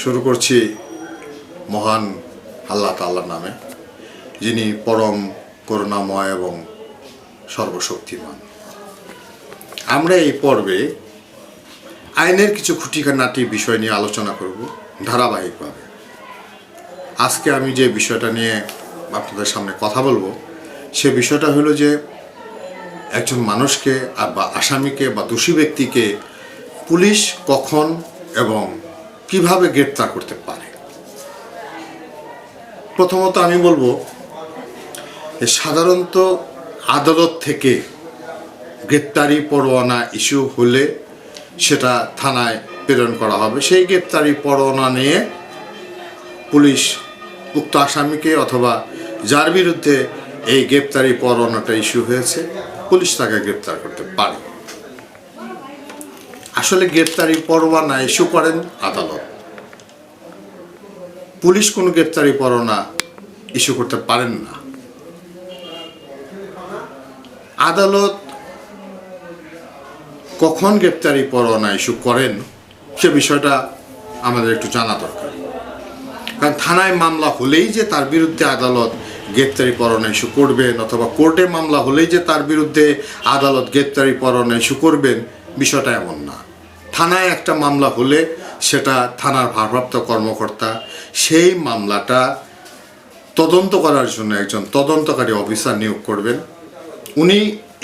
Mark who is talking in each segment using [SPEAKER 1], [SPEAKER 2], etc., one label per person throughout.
[SPEAKER 1] শুরু করছি মহান আল্লাহ তাল্লার নামে, যিনি পরম করুণাময় এবং সর্বশক্তিমান। আমরা এই পর্বে আইনের কিছু খুঁটিনাটি বিষয় নিয়ে আলোচনা করব ধারাবাহিকভাবে। আজকে আমি যে বিষয়টা নিয়ে আপনাদের সামনে কথা বলব, সে বিষয়টা হলো যে একজন মানুষকে বা আসামিকে বা দোষী ব্যক্তিকে পুলিশ কখন এবং কীভাবে গ্রেপ্তার করতে পারে। প্রথমত আমি বলব সাধারণত আদালত থেকে গ্রেপ্তারি পরোয়ানা ইস্যু হলে সেটা থানায় প্রেরণ করা হবে। সেই গ্রেপ্তারি পরোয়ানা নিয়ে পুলিশ উক্ত আসামিকে অথবা যার বিরুদ্ধে এই গ্রেপ্তারি পরোয়ানাটা ইস্যু হয়েছে, পুলিশ তাকে গ্রেপ্তার করতে পারে। আসলে গ্রেপ্তারি পরোয়ানা ইস্যু করেন আদালত। পুলিশ কোনো গ্রেপ্তারি পরোয়ানা ইস্যু করতে পারেন না। আদালত কখন গ্রেপ্তারি পরোয়ানা ইস্যু করেন সে বিষয়টা আমাদের একটু জানা দরকার। কারণ থানায় মামলা হলেই যে তার বিরুদ্ধে আদালত গ্রেপ্তারি পরোয়ানা ইস্যু করবেন অথবা কোর্টে মামলা হলেই যে তার বিরুদ্ধে আদালত গ্রেপ্তারি পরোয়ানা ইস্যু করবেন, বিষয়টা এমন না। থানায় একটা মামলা হলে সেটা থানার ভারপ্রাপ্ত কর্মকর্তা সেই মামলাটা তদন্ত করার জন্য একজন তদন্তকারী অফিসার নিয়োগ করবেন। উনি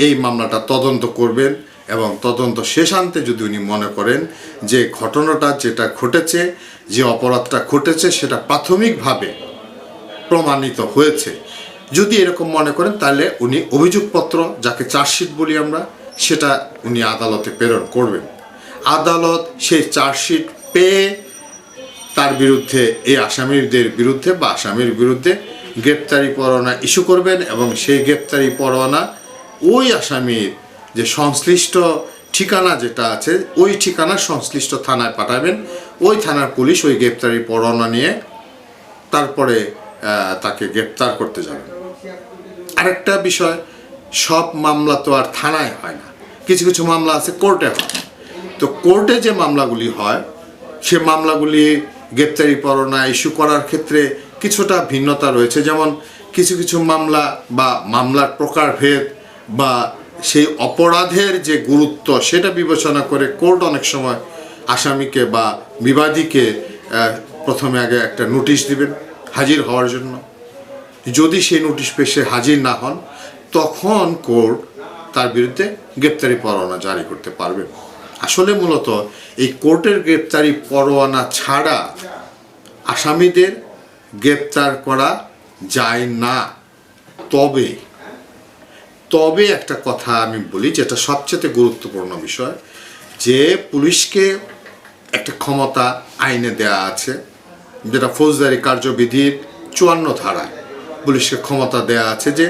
[SPEAKER 1] এই মামলাটা তদন্ত করবেন এবং তদন্ত শেষান্তে যদি উনি মনে করেন যে ঘটনাটা যেটা ঘটেছে, যে অপরাধটা ঘটেছে সেটা প্রাথমিকভাবে প্রমাণিত হয়েছে। যদি এরকম মনে করেন তাহলে উনি অভিযোগপত্র, যাকে চার্জশিট বলি আমরা, সেটা উনি আদালতে প্রেরণ করবেন। আদালত সেই চার্জশিট পেয়ে তার বিরুদ্ধে, এই আসামিদের বিরুদ্ধে বা আসামির বিরুদ্ধে গ্রেপ্তারি পরোয়ানা ইস্যু করবেন এবং সেই গ্রেপ্তারি পরোয়ানা ওই আসামির যে সংশ্লিষ্ট ঠিকানা যেটা আছে, ওই ঠিকানা সংশ্লিষ্ট থানায় পাঠাবেন। ওই থানার পুলিশ ওই গ্রেপ্তারি পরোয়ানা নিয়ে তারপরে তাকে গ্রেপ্তার করতে যাবেন আরেকটা বিষয়, সব মামলা তো আর থানায় হয় না। কিছু কিছু মামলা আছে কোর্টে হয়। তো কোর্টে যে মামলাগুলি হয়, সে মামলাগুলি গ্রেপ্তারি পরোয়ানা ইস্যু করার ক্ষেত্রে কিছুটা ভিন্নতা রয়েছে। যেমন কিছু কিছু মামলা বা মামলার প্রকারভেদ বা সেই অপরাধের যে গুরুত্ব, সেটা বিবেচনা করে কোর্ট অনেক সময় আসামিকে বা বিবাদীকে প্রথমে আগে একটা নোটিশ দিবেন হাজির হওয়ার জন্য। যদি সেই নোটিশ পেশে হাজির না হন, তখন কোর্ট তার বিরুদ্ধে গ্রেপ্তারি পরোয়ানা জারি করতে পারবে। আসলে মূলত এই কোর্টের গ্রেপ্তারি পরোয়ানা ছাড়া আসামিদের গ্রেপ্তার করা যায় না। তবে তবে একটা কথা আমি বলি যেটা সবচেয়ে গুরুত্বপূর্ণ বিষয়, যে পুলিশকে একটা ক্ষমতা আইনে দেয়া আছে, যেটা ফৌজদারি কার্যবিধির চুয়ান্ন ধারায় পুলিশকে ক্ষমতা দেয়া আছে যে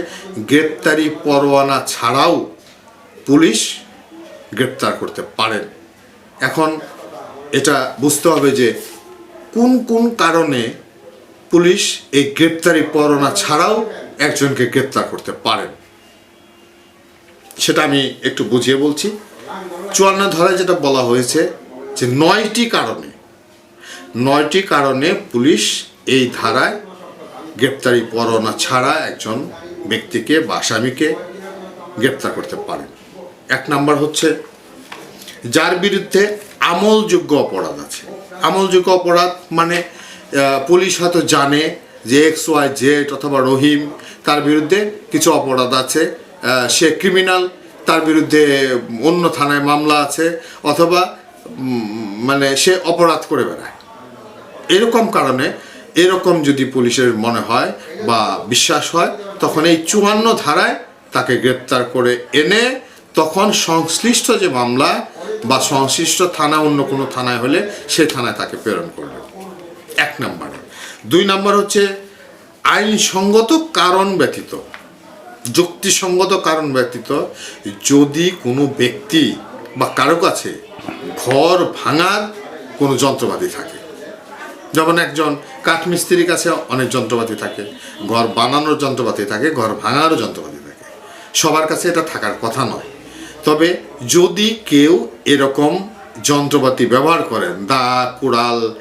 [SPEAKER 1] গ্রেপ্তারি পরোয়ানা ছাড়াও পুলিশ গ্রেপ্তার করতে পারেন। এখন এটা বুঝতে হবে যে কোন কোন কারণে পুলিশ এই গ্রেপ্তারি পরোয়ানা ছাড়াও একজনকে গ্রেপ্তার করতে পারেন। সেটা আমি একটু বুঝিয়ে বলছি। চুয়ান্ন ধারায় যেটা বলা হয়েছে যে নয়টি কারণে নয়টি কারণে পুলিশ এই ধারায় গ্রেপ্তারি পরোয়ানা ছাড়া একজন ব্যক্তিকে বা আসামিকে গ্রেপ্তার করতে পারেন। এক নাম্বার হচ্ছে, যার বিরুদ্ধে আমলযোগ্য অপরাধ আছে। আমলযোগ্য অপরাধ মানে পুলিশ হয়তো জানে যে এক্স ওয়াই জেড অথবা রহিম, তার বিরুদ্ধে কিছু অপরাধ আছে। সে ক্রিমিনাল তার বিরুদ্ধে অন্য থানায় মামলা আছে, অথবা মানে সে অপরাধ করে বেড়ায়। এরকম কারণে, এরকম যদি পুলিশের মনে হয় বা বিশ্বাস হয়, তখন এই চুয়ান্ন ধারায় তাকে গ্রেপ্তার করে এনে তখন সংশ্লিষ্ট যে মামলা বা সংশ্লিষ্ট থানা, অন্য কোনো থানায় হলে সে থানায় তাকে প্রেরণ করবে। এক নম্বরে। দুই নম্বর হচ্ছে আইনসঙ্গত কারণ ব্যতীত, যুক্তিসঙ্গত কারণ ব্যতীত যদি কোনো ব্যক্তি বা কারও কাছে ঘর ভাঙার কোনো যন্ত্রপাতি থাকে, যেমন একজন কাঠমিস্ত্রির কাছে অনেক যন্ত্রপাতি থাকে, ঘর বানানোর যন্ত্রপাতি থাকে, ঘর ভাঙারও যন্ত্রপাতি থাকে, সবার কাছে এটা থাকার কথা নয়। তবে যদি কেউ এরকম যন্ত্রপাতি ব্যবহার করেন, দা, কুড়াল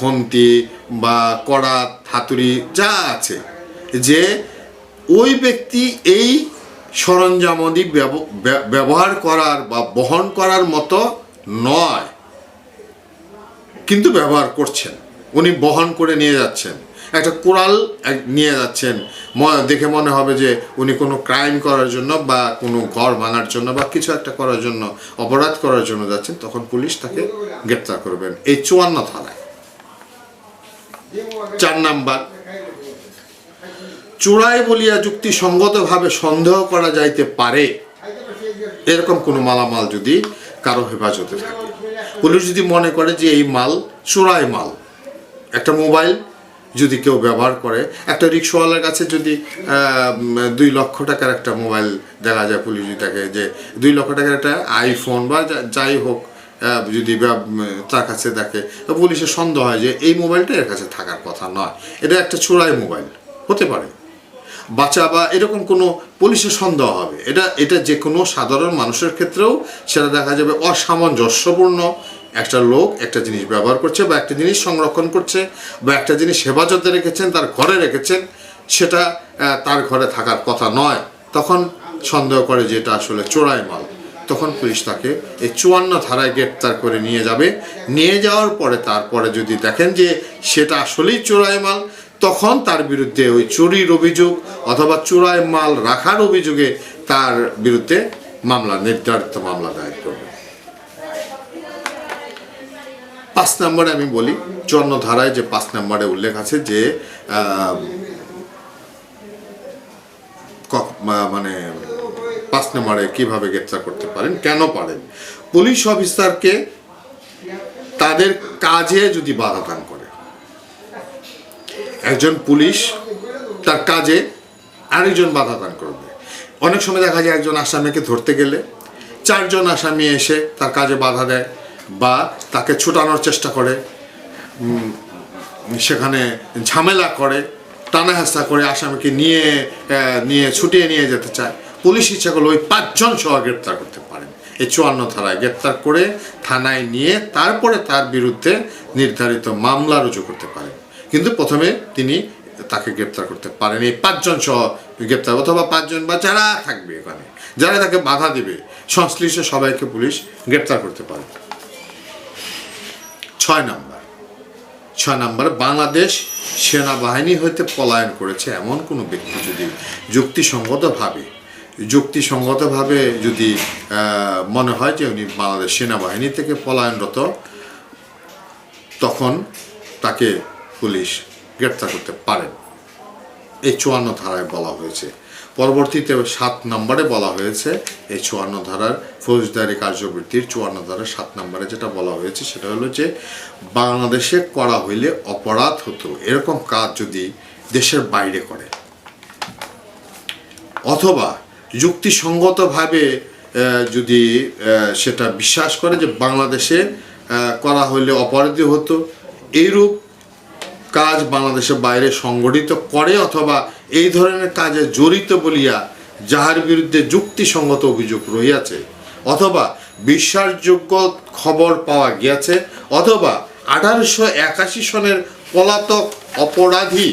[SPEAKER 1] খন্তি বা কড়াত হাতুড়ি, যা আছে, যে ওই ব্যক্তি এই সরঞ্জামাদি ব্যব- ব্যবহার করার বা বহন করার মতো নয়। কিন্তু ব্যবহার করছেন। উনি বহন করে নিয়ে যাচ্ছেন। একটা কোরাল নিয়ে যাচ্ছেন। দেখে মনে হবে যে উনি কোনো ক্রাইম করার জন্য বা কোনো ঘর ভাঙার জন্য বা কিছু একটা করার জন্য, অপরাধ করার জন্য যাচ্ছেন, তখন পুলিশ তাকে গ্রেপ্তার করবেন। এই চুয়ান্ন থানায়। চার নাম্বার। চূড়াই বলিয়া যুক্তিসঙ্গতভাবে সন্দেহ করা যাইতে পারে। এরকম কোনো মালামাল যদি কারও হেফাজতে থাকে। পুলিশ যদি মনে করে যে এই মাল চোরাই মাল, একটা মোবাইল যদি কেউ ব্যবহার করে, একটা রিক্সাওয়ালার কাছে যদি দুই লক্ষ টাকার একটা মোবাইল দেখা যায় পুলিশ তাকে, যে দুই লক্ষ টাকার একটা আইফোন বা যাই হোক যদি তার কাছে দেখে পুলিশের সন্দেহ হয় যে এই মোবাইলটা এর কাছে থাকার কথা নয়। এটা একটা চোরাই মোবাইল, হতে পারে। বাচ্চা বা এরকম কোনো পুলিশের সন্দেহ হবে। এটা এটা যে কোনো সাধারণ মানুষের ক্ষেত্রেও সেটা দেখা যাবে অসামঞ্জস্যপূর্ণ। একটা লোক একটা জিনিস ব্যবহার করছে বা একটা জিনিস সংরক্ষণ করছে বা একটা জিনিস হেফাজতে রেখেছেন, তার ঘরে রেখেছেন, সেটা তার ঘরে থাকার কথা নয়। তখন সন্দেহ করে যে এটা আসলে চোরাই মাল। তখন পুলিশ তাকে এই চুয়ান্ন ধারায় গ্রেপ্তার করে নিয়ে যাবে। নিয়ে যাওয়ার পরে তারপরে যদি দেখেন যে সেটা আসলেই চোরাই মাল, তখন তার বিরুদ্ধে ওই চুরির অভিযোগ অথবা চোরাই মাল রাখার অভিযোগে তার বিরুদ্ধে মামলা, নির্ধারিত মামলা দায়ের করবে। পাঁচ নম্বরে আমি বলি, চুয়ান্ন ধারায় যে পাঁচ নম্বরে উল্লেখ আছে যে মানে পাঁচ নম্বরে কীভাবে গ্রেপ্তার করতে পারেন, কেন পারেন? পুলিশ অফিসারকে তাদের কাজে যদি বাধা দান করে, একজন পুলিশ তার কাজে আরেকজন বাধা দান করবে। অনেক সময় দেখা যায় একজন আসামিকে ধরতে গেলে, চারজন আসামি এসে তার কাজে বাধা দেয় বা তাকে ছুটানোর চেষ্টা করে সেখানে ঝামেলা করে টানা হেঁচড়া করে আসামিকে নিয়ে নিয়ে ছুটিয়ে নিয়ে যেতে চায়। পুলিশ ইচ্ছা করলে ওই পাঁচজন সহ গ্রেপ্তার করতে পারেন। এই চুয়ান্ন ধারায় গ্রেপ্তার করে থানায় নিয়ে তারপরে তার বিরুদ্ধে নির্ধারিত মামলা রুজু করতে পারেন। কিন্তু প্রথমে তিনি তাকে গ্রেপ্তার করতে পারেন। এই পাঁচজন সহ গ্রেপ্তার, অথবা পাঁচজন বা যারা থাকবে এখানে, যারা তাকে বাধা দিবে, সংশ্লিষ্ট সবাইকে পুলিশ গ্রেপ্তার করতে পারে। ছয় নম্বর। ছয় নম্বর, বাংলাদেশ সেনাবাহিনী হইতে পলায়ন করেছে এমন কোনো ব্যক্তি যদি যুক্তিসঙ্গতভাবে যুক্তিসঙ্গতভাবে যদি মনে হয় যে উনি বাংলাদেশ সেনাবাহিনী থেকে পলায়নরত, তখন তাকে পুলিশ গ্রেপ্তার করতে পারেন। এই চুয়ান্ন ধারায় বলা হয়েছে। পরবর্তীতে সাত নম্বরে বলা হয়েছে, এই চুয়ান্ন ধারার ফৌজদারি কার্যবৃত্তির চুয়ান্ন ধারার সাত নম্বরে যেটা বলা হয়েছে সেটা হলো যে, বাংলাদেশে করা হইলে অপরাধ হতো, এরকম কাজ যদি দেশের বাইরে করে। অথবা যুক্তিসঙ্গতভাবে যদি সেটা বিশ্বাস করে যে বাংলাদেশে করা হইলে অপরাধী হতো, এইরূপ কাজ বাংলাদেশের বাইরে সংগঠিত করে অথবা এই ধরনের কাজে জড়িত বলিয়া যাহার বিরুদ্ধে যুক্তিসঙ্গত অভিযোগ রহিয়াছে, অথবা বিশ্বাসযোগ্য খবর পাওয়া গিয়াছে, অথবা আঠারোশো একাশি সনের পলাতক অপরাধী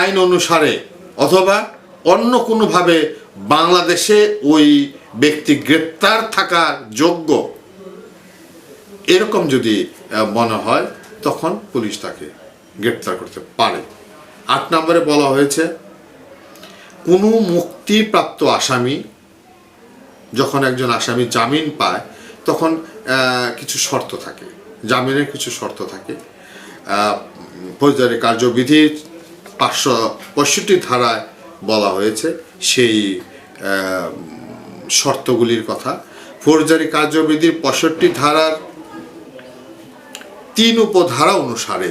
[SPEAKER 1] আইন অনুসারে অথবা অন্য কোনোভাবে বাংলাদেশে ওই ব্যক্তি গ্রেপ্তার থাকার যোগ্য। এরকম যদি মনে হয়, তখন পুলিশ তাকে গ্রেপ্তার করতে পারে। আট নম্বরে বলা হয়েছে, কোনো মুক্তিপ্রাপ্ত আসামি যখন একজন আসামি জামিন পায়, তখন কিছু শর্ত থাকে। জামিনের কিছু শর্ত থাকে। ফৌজদারি কার্যবিধির পাঁচশো পঁয়ষট্টি ধারায় বলা হয়েছে। সেই শর্তগুলির কথা। ফৌজদারি কার্যবিধির পঁয়ষট্টি ধারার তিন উপধারা অনুসারে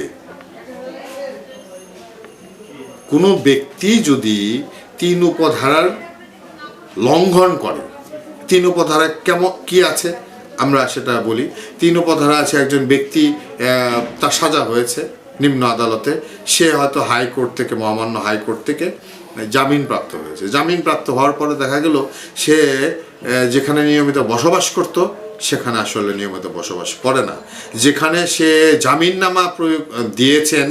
[SPEAKER 1] কোনো ব্যক্তি যদি তিন উপধারার লঙ্ঘন করে, তিন উপধারা কেমন, কি আছে? আমরা সেটা বলি। তিন উপধারা আছে একজন ব্যক্তি তার সাজা হয়েছে নিম্ন আদালতে। সে হয়তো হাইকোর্ট থেকে, মহামান্য হাইকোর্ট থেকে জামিন প্রাপ্ত হয়েছে। জামিন প্রাপ্ত হওয়ার পরে দেখা গেল, সে যেখানে নিয়মিত বসবাস করত, সেখানে আসলে নিয়মিত বসবাস করে না। যেখানে সে জামিননামা প্রয়োগ, দিয়েছেন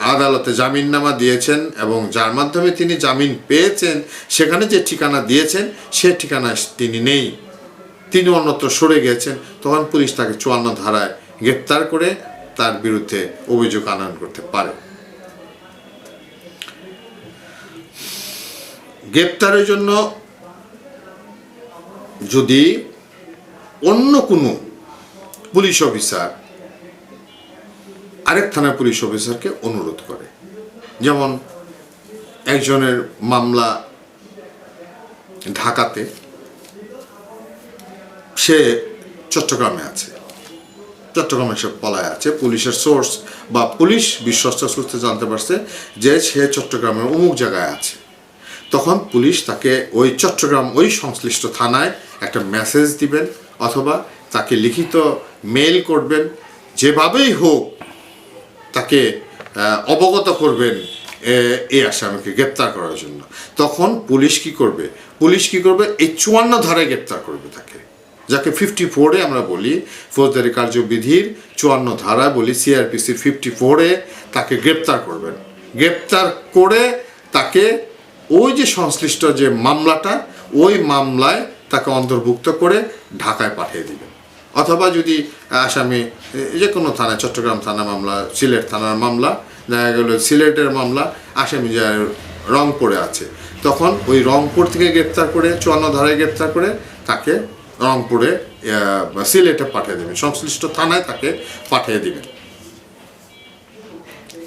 [SPEAKER 1] আদালতে জামিননামা দিয়েছেন এবং যার মাধ্যমে তিনি জামিন পেয়েছেন, সেখানে যে ঠিকানা দিয়েছেন, সে ঠিকানা তিনি নেই। তিনি অন্যত্র সরে গেছেন। তখন পুলিশ তাকে চুয়ান্ন ধারায় গ্রেপ্তার করে তার বিরুদ্ধে অভিযোগ আনয়ন করতে পারে। গ্রেপ্তারের জন্য যদি অন্য কোনো পুলিশ অফিসার আরেক থানার পুলিশ অফিসারকে অনুরোধ করে। যেমন একজনের মামলা ঢাকাতে সে চট্টগ্রামে আছে। চট্টগ্রামে সে পলায় আছে। পুলিশের সোর্স বা পুলিশ বিশ্বস্ত সূত্রে জানতে পারছে যে সে চট্টগ্রামের অমুক জায়গায় আছে। তখন পুলিশ তাকে ওই চট্টগ্রাম ওই সংশ্লিষ্ট থানায় একটা মেসেজ দিবেন অথবা তাকে লিখিত মেল করবেন। যেভাবেই হোক তাকে অবগত করবেন এই আসামিকে গ্রেপ্তার করার জন্য। তখন পুলিশ কি করবে? পুলিশ কি করবে? এই চুয়ান্ন ধারায় গ্রেপ্তার করবে তাকে। যাকে ফিফটি ফোরে আমরা বলি, ফৌজদারি কার্যবিধির চুয়ান্ন ধারা বলি সিআরপিসির ফিফটি ফোরে তাকে গ্রেপ্তার করবেন। গ্রেপ্তার করে তাকে ওই যে সংশ্লিষ্ট যে মামলাটা, ওই মামলায় তাকে অন্তর্ভুক্ত করে ঢাকায় পাঠিয়ে দিবেন। অথবা যদি আসামি যে কোনো থানায়, চট্টগ্রাম থানা মামলা, সিলেট থানার মামলা, দেখা গেল সিলেটের মামলা, আসামি যা রংপুরে আছে, তখন ওই রংপুর থেকে গ্রেপ্তার করে, চুয়ান্ন ধারায় গ্রেপ্তার করে তাকে রংপুরে সিলেটে পাঠিয়ে দেবেন, সংশ্লিষ্ট থানায় তাকে পাঠিয়ে দিবেন।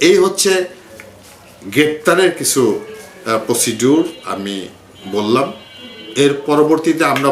[SPEAKER 1] এই হচ্ছে গ্রেপ্তারের কিছু প্রসিডিউর আমি বললাম। এর পরবর্তীতে আমরা